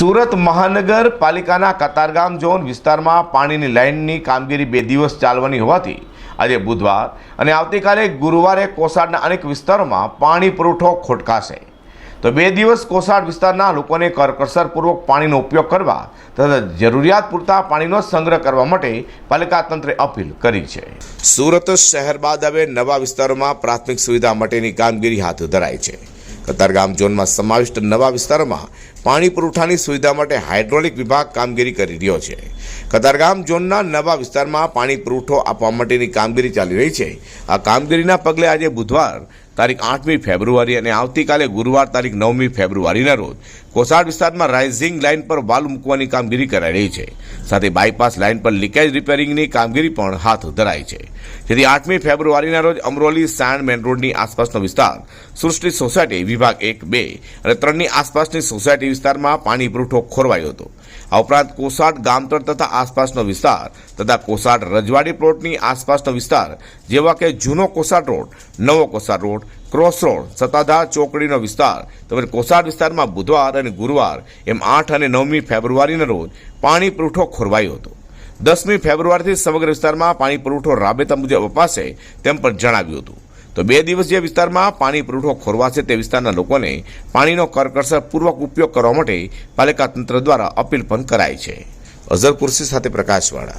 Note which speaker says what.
Speaker 1: સુરત મહાનગરપાલિકાના કતારગામ ઝોન વિસ્તારમાં પાણીની લાઇનની કામગીરી બે દિવસ ચાલવાની હોવાથી આજે બુધવાર અને આવતીકાલે ગુરુવારે કોસાડના અનેક વિસ્તારોમાં પાણી પુરવઠો ખોટકાશે. તો બે દિવસ કોસાડ વિસ્તારના લોકોને કરકસરપૂર્વક પાણીનો ઉપયોગ કરવા તથા જરૂરિયાત પૂરતા પાણીનો સંગ્રહ કરવા માટે પાલિકા તંત્રે અપીલ કરી છે. સુરત શહેર બાદ હવે નવા વિસ્તારોમાં પ્રાથમિક સુવિધા માટેની કામગીરી હાથ ધરાઈ છે. કતારગામ ઝોનમાં સમાવિષ્ટ નવા વિસ્તારોમાં પાણી પુરવઠાની સુવિધા માટે હાઇડ્રોલિક વિભાગ કામગીરી કરી રહ્યો છે. કતારગામ ઝોનના નવા વિસ્તારમાં પાણી પુરવઠો આપવા માટેની કામગીરી ચાલી રહી છે. આ કામગીરીના પગલે આજે બુધવાર તારીખ આઠમી ફેબ્રુઆરી અને આવતીકાલે ગુરુવાર તારીખ નવમી ફેબ્રુઆરીના રોજ કોસાડ વિસ્તારમાં રાઇઝિંગ લાઇન પર વાલ મૂકવાની કામગીરી કરાઈ રહી છે. સાથે બાયપાસ લાઇન પર લીકેજ રિપેરિંગની કામગીરી પણ હાથ ધરાઈ છે. જેથી આઠમી ફેબ્રુઆરીના રોજ અમરોલી સાણ મેન રોડની આસપાસનો વિસ્તાર, સૃષ્ટિ સોસાયટી વિભાગ એક બે અને ત્રણની આસપાસની સોસાયટી વિસ્તારમાં પાણી પુરવઠો ખોરવાયો હતો. આ ઉપરાંત કોસાટ ગામતળ તથા આસપાસનો વિસ્તાર, તથા કોસાટ રજવાડી પ્લોટની આસપાસનો વિસ્તાર, જેવા કે જૂનો કોસાટ રોડ, નવો Kosad road, cross road, Sattadhar ચોકડીનો વિસ્તાર, તેમજ કોસાટ વિસ્તારમાં બુધવાર અને ગુરુવાર એમ આઠ અને નવમી ફેબ્રુઆરીના રોજ પાણી પુરવઠો ખોરવાયો હતો. દસમી ફેબ્રુઆરીથી સમગ્ર વિસ્તારમાં પાણી પુરવઠો રાબેતા મુજબ અપાશે તેમ પણ જણાવ્યું હતું. તો બે દિવસ જે વિસ્તારમાં પાણી પુરવઠો ખોરવાશે તે વિસ્તારના લોકોને પાણીનો કરકસરપૂર્વક ઉપયોગ કરવા માટે પાલિકા તંત્ર દ્વારા અપીલ પણ કરાઈ છે. અઝર કુર્સી સાથે પ્રકાશવાળા.